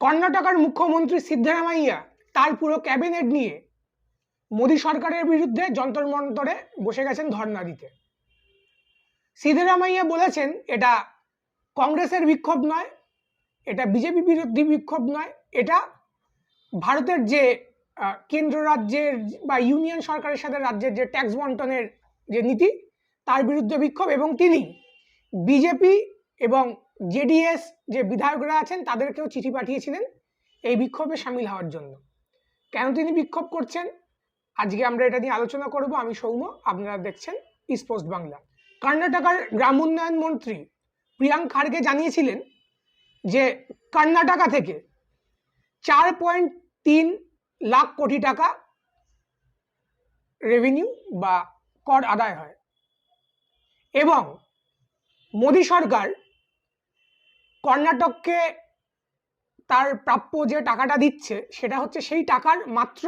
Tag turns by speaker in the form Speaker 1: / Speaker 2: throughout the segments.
Speaker 1: কর্ণাটকের মুখ্যমন্ত্রী সিদ্ধারামাইয়া তার পুরো ক্যাবিনেট নিয়ে মোদী সরকারের বিরুদ্ধে যন্তর মন্তরে বসে গেছেন ধর্ণা দিতে সিদ্ধারামাইয়া বলেছেন, এটা কংগ্রেসের বিক্ষোভ নয়, এটা বিজেপি বিরোধী বিক্ষোভ নয়, এটা ভারতের যে কেন্দ্র রাজ্যের বা ইউনিয়ন সরকারের সাথে রাজ্যের যে ট্যাক্স বন্টনের যে নীতি, তার বিরুদ্ধে বিক্ষোভ এবং তিনি বিজেপি এবং জেডিএস যে বিধায়করা আছেন, তাদেরকেও চিঠি পাঠিয়েছিলেন এই বিক্ষোভে সামিল হওয়ার জন্য। কেন তিনি বিক্ষোভ করছেন? আজকে আমরা এটা নিয়ে আলোচনা করব। আমি সৌম্য, আপনারা দেখছেন ইস্ট বাংলা কর্ণাটকের গ্রাম উন্নয়ন মন্ত্রী প্রিয়াঙ্ক খাড়গে জানিয়েছিলেন যে কর্ণাটকা থেকে চার পয়েন্ট তিন লাখ কোটি টাকা রেভিনিউ বা কর আদায় হয়। এবং মোদী সরকার কর্ণাটককে তার প্রাপ্য যে টাকাটা দিচ্ছে, সেটা হচ্ছে সেই টাকার মাত্র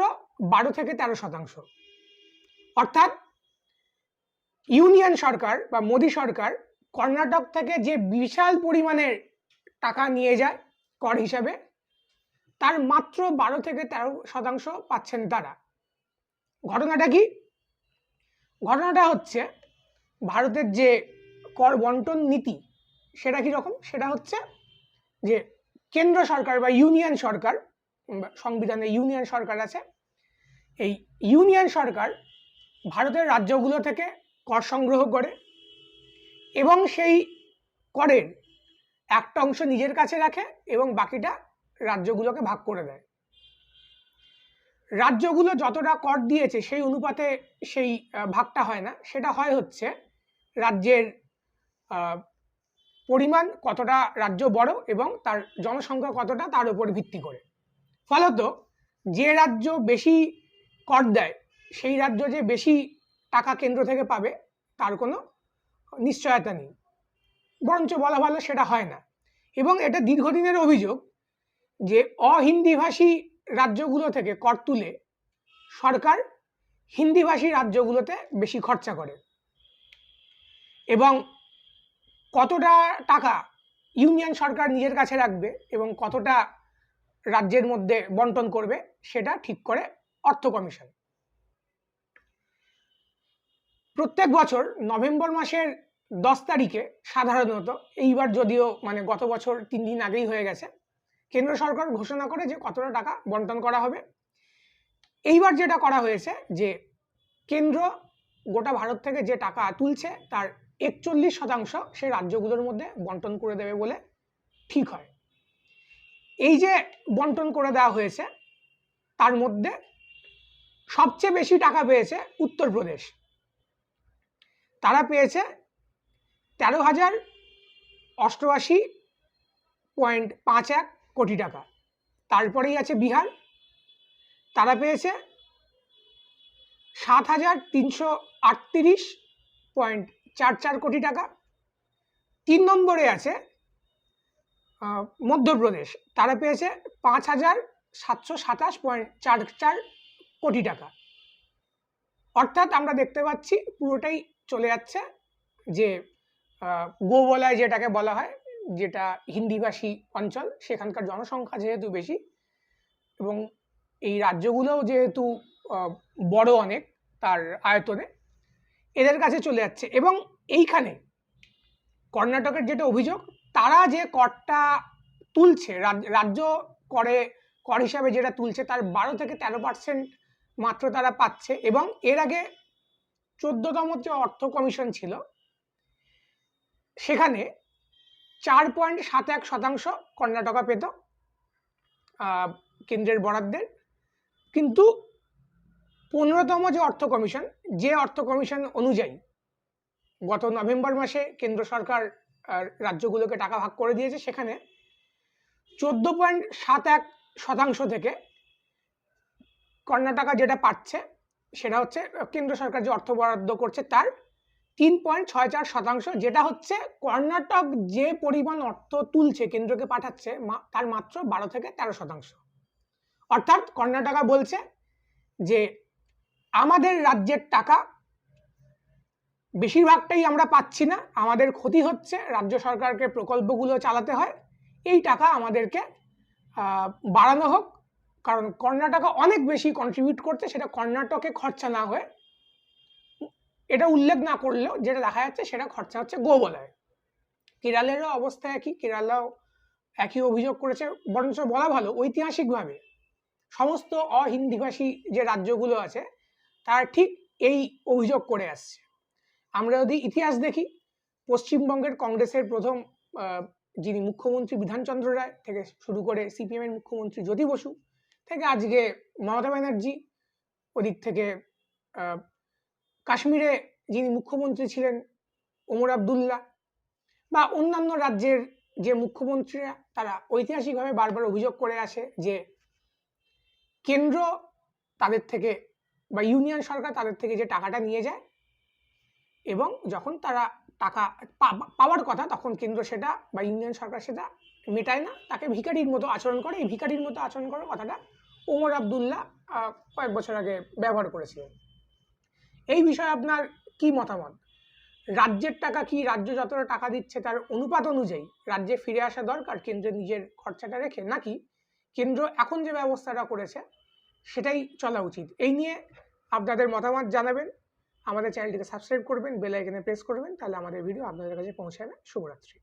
Speaker 1: বারো থেকে তেরো শতাংশ। অর্থাৎ ইউনিয়ন সরকার বা মোদী সরকার কর্ণাটক থেকে যে বিশাল পরিমাণের টাকা নিয়ে যায় কর হিসাবে, তার মাত্র বারো থেকে তেরো শতাংশ পাচ্ছেন তারা। ঘটনাটা কি? ঘটনাটা হচ্ছে ভারতের যে কর বন্টন নীতি সেটা কি রকম? সেটা হচ্ছে যে কেন্দ্র সরকার বা ইউনিয়ন সরকার সংবিধানে ইউনিয়ন সরকার আছে। এই ইউনিয়ন সরকার ভারতের রাজ্যগুলো থেকে কর সংগ্রহ করে এবং সেই করের একটা অংশ নিজের কাছে রাখে এবং বাকিটা রাজ্যগুলোকে ভাগ করে দেয়। রাজ্যগুলো যতটা কর দিয়েছে সেই অনুপাতে সেই ভাগটা হয় না। সেটা হয় হচ্ছে রাজ্যের পরিমাণ কতটা রাজ্য বড় এবং তার জনসংখ্যা কতটা তার উপর ভিত্তি করে। ফলত যে রাজ্য বেশি কর দেয়, সেই রাজ্য যে বেশি টাকা কেন্দ্র থেকে পাবে, তার কোনো নিশ্চয়তা নেই। বরঞ্চ বলা ভালো সেটা হয় না। এবং এটা দীর্ঘদিনের অভিযোগ যে অহিন্দিভাষী রাজ্যগুলো থেকে কর তুলে সরকার হিন্দিভাষী রাজ্যগুলোতে বেশি খরচা করে। এবং কতটা টাকা ইউনিয়ন সরকার নিজের কাছে রাখবে এবং কতটা রাজ্যের মধ্যে বন্টন করবে সেটা ঠিক করে অর্থ কমিশন। প্রত্যেক বছর নভেম্বর মাসের দশ তারিখে সাধারণত, এইবার যদিও মানে গত বছর তিন দিন আগেই হয়ে গেছে, কেন্দ্র সরকার ঘোষণা করে যে কতটা টাকা বন্টন করা হবে। এইবার যেটা করা হয়েছে যে কেন্দ্র গোটা ভারত থেকে যে টাকা তুলছে তার একচল্লিশ শতাংশ সে রাজ্যগুলোর মধ্যে বন্টন করে দেবে বলে ঠিক হয়। এই যে বন্টন করে দেওয়া হয়েছে, তার মধ্যে সবচেয়ে বেশি টাকা পেয়েছে উত্তরপ্রদেশ। তারা পেয়েছে তেরো হাজার অষ্টআশি পয়েন্ট পাঁচ এক কোটি টাকা। তারপরেই আছে বিহার। তারা পেয়েছে সাত হাজার তিনশো আটত্রিশ পয়েন্ট চার চার কোটি টাকা। তিন নম্বরে আছে মধ্যপ্রদেশ। তারা পেয়েছে পাঁচ হাজার সাতশো সাতাশ পয়েন্ট চার চার কোটি টাকা। অর্থাৎ আমরা দেখতে পাচ্ছি, পুরোটাই চলে যাচ্ছে যে গোবলায় যেটাকে বলা হয়, যেটা হিন্দিভাষী অঞ্চল, সেখানকার জনসংখ্যা যেহেতু বেশি এবং এই রাজ্যগুলোও যেহেতু বড় অনেক তার আয়তনে এদের কাছে চলে যাচ্ছে। এবং এইখানে কর্ণাটকের যেটা অভিযোগ, তারা যে করটা তুলছে, রাজ- রাজ্য করে, কর হিসাবে যেটা তুলছে, তার বারো থেকে তেরো পার্সেন্ট মাত্র তারা পাচ্ছে এবং এর আগে চোদ্দতম যে অর্থ কমিশন ছিল, সেখানে চার পয়েন্ট সাত এক শতাংশ কর্ণাটকা পেত কেন্দ্রের বরাদ্দের। কিন্তু পনেরোতম যে অর্থ কমিশন, যে অর্থ কমিশন অনুযায়ী গত নভেম্বর মাসে কেন্দ্র সরকার রাজ্যগুলোকে টাকা ভাগ করে দিয়েছে, সেখানে চোদ্দ পয়েন্ট সাত এক শতাংশ থেকে কর্ণাটকা যেটা পাচ্ছে, সেটা হচ্ছে কেন্দ্র সরকার যে অর্থ বরাদ্দ করছে, তার তিন পয়েন্ট ছয় চার শতাংশ, যেটা হচ্ছে কর্ণাটক যে পরিমাণ অর্থ তুলছে, কেন্দ্রকে পাঠাচ্ছে তার মাত্র বারো থেকে তেরো শতাংশ। অর্থাৎ কর্ণাটকা বলছে যে আমাদের রাজ্যের টাকা বেশিরভাগটাই আমরা পাচ্ছি না। আমাদের ক্ষতি হচ্ছে, রাজ্য সরকারকে প্রকল্পগুলো চালাতে হয়। এই টাকা আমাদেরকে বাড়ানো হোক। কারণ কর্ণাটকা অনেক বেশি কন্ট্রিবিউট করতে সেটা কর্ণাটকে খরচা না হয়ে। এটা উল্লেখ না করলেও যেটা দেখা যাচ্ছে, সেটা খরচা হচ্ছে গোবলয়। কেরালেরও অবস্থা একই, কেরালাও একই অভিযোগ করেছে, বরঞ্চ বলা ভালো ঐতিহাসিকভাবে। সমস্ত অহিন্দিভাষী যে রাজ্যগুলো আছে তারা ঠিক এই অভিযোগ করে আসছে। আমরা যদি ইতিহাস দেখি, পশ্চিমবঙ্গের কংগ্রেসের প্রথম যিনি মুখ্যমন্ত্রী বিধানচন্দ্র রায় থেকে শুরু করে সিপিএম এর মুখ্যমন্ত্রী জ্যোতি বসু থেকে আজকে মমতা ব্যানার্জি ওদিক থেকে কাশ্মীরে যিনি মুখ্যমন্ত্রী ছিলেন ওমর আবদুল্লাহ বা অন্যান্য রাজ্যের যে মুখ্যমন্ত্রীরা, তারা ঐতিহাসিকভাবে বারবার অভিযোগ করে আসে যে কেন্দ্র তাদের থেকে বা ইউনিয়ন সরকার তাদের থেকে যে টাকাটা নিয়ে যায় এবং যখন তারা টাকা পাওয়ার কথা তখন কেন্দ্র সেটা বা ইউনিয়ন সরকার সেটা মেটায় না। তাকে ভিখারির মতো আচরণ করে। এই ভিখারির মতো আচরণ করার কথাটা ওমর আবদুল্লাহ কয়েক বছর আগে ব্যবহার করেছিলেন। এই বিষয়ে আপনার কি মতামত? রাজ্যের টাকা কি, রাজ্য যতটা টাকা দিচ্ছে তার অনুপাত অনুযায়ী রাজ্যে ফিরে আসা দরকার? কেন্দ্রের নিজের খরচাটা রেখে? নাকি কেন্দ্র এখন যে ব্যবস্থাটা করেছে সেটাই চলা উচিত। এই নিয়ে আপনাদের মতামত জানাবেন। আমাদের চ্যানেলটিকে সাবস্ক্রাইব করবেন বেল আইকনে প্রেস করবেন, তাহলে আমাদের ভিডিও আপনাদের কাছে পৌঁছাবে। শুভরাত্রি।